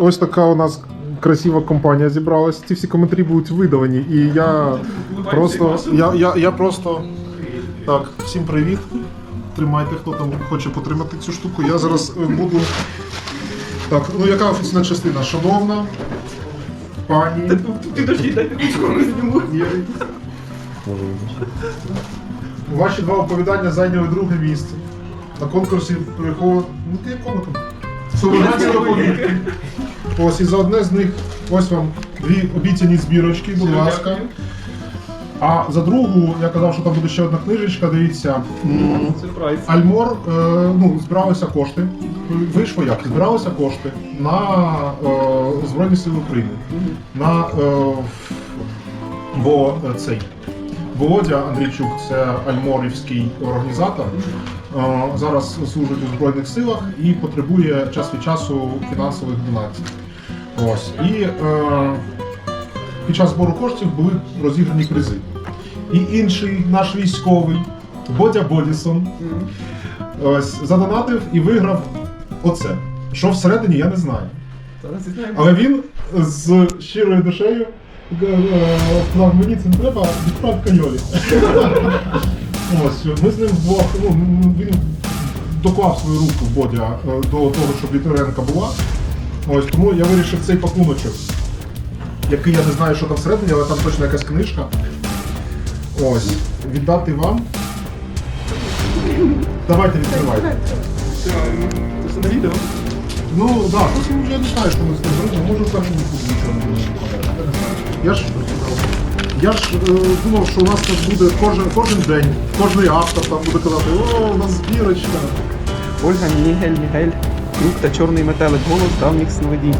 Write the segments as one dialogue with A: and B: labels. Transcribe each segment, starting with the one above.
A: ось така у нас красива компанія зібралась. Ці всі коментарі будуть видалені. І я просто. Я, я, я просто. Так, всім привіт. Тримайте, хто там хоче потримати цю штуку. Я зараз е, буду. Так, ну яка офіційна частина? Шановна пані.
B: Підожди, дай таку зніму.
A: Ваші два оповідання зайняли друге місце. На конкурсі приход... Ну, ти якому там? Солодянська повірки. Ось і за одне з них ось вам дві обіцяні збірочки, будь ласка. А за другу, я казав, що там буде ще одна книжечка, дивіться. м,
B: Сюрприз.
A: Альмор, е, ну, збиралися кошти. Вийшло як? Збиралися кошти на е, Збройні Сили України. На е, бо е, цей Володя Андрійчук, це альморівський організатор. е, зараз служить у Збройних силах і потребує час від часу фінансових донацій. Ось. І е, під час збору коштів були розіграні призи. І інший наш військовий, Бодя Бодісон, ось, задонатив і виграв оце. Що всередині, я не знаю. Але він з щирою душею е, е, сказав, мені це не треба, відправ каньолі. Ось, ми з ним вдвох, ну, він доклав свою руку Бодя е, до того, щоб Віторенка була. Ось, тому я вирішив цей пакуночок, який я не знаю, що там всередині, але там точно якась книжка. Ось, віддати вам. Давайте відкривайте.
B: Це на відео.
A: Ну так, да, просто я не знаю, що ми з ним зробимо. Може там нічого не буде. Я ж, я ж е, думав, що у нас так буде кожен, кожен день, кожний автор там буде казати, о, у нас збірочка.
B: Ольга, Мігель, Мігель, Круг та чорний метелик, голос давніх сновидінь.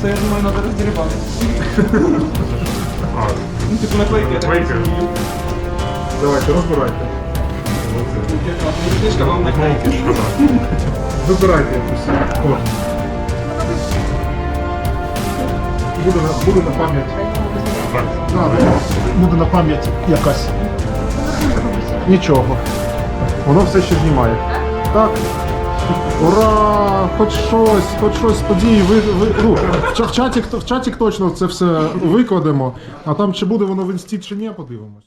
B: Це, я думаю, треба роздірібати. Ну, типу наклейки, я так розумію.
A: Давайте, розбирайте.
B: Книжка вам наклейки.
A: Вибирайте якусь кожен. Буде на, буде на пам'ять. Да, буде на пам'ять якась. Нічого. Воно все ще знімає. Так. Ура! Хоч щось, хоч щось події. Ви, ви, ну, в, чаті, в чаті точно це все викладемо, а там чи буде воно в інсті чи ні, подивимось.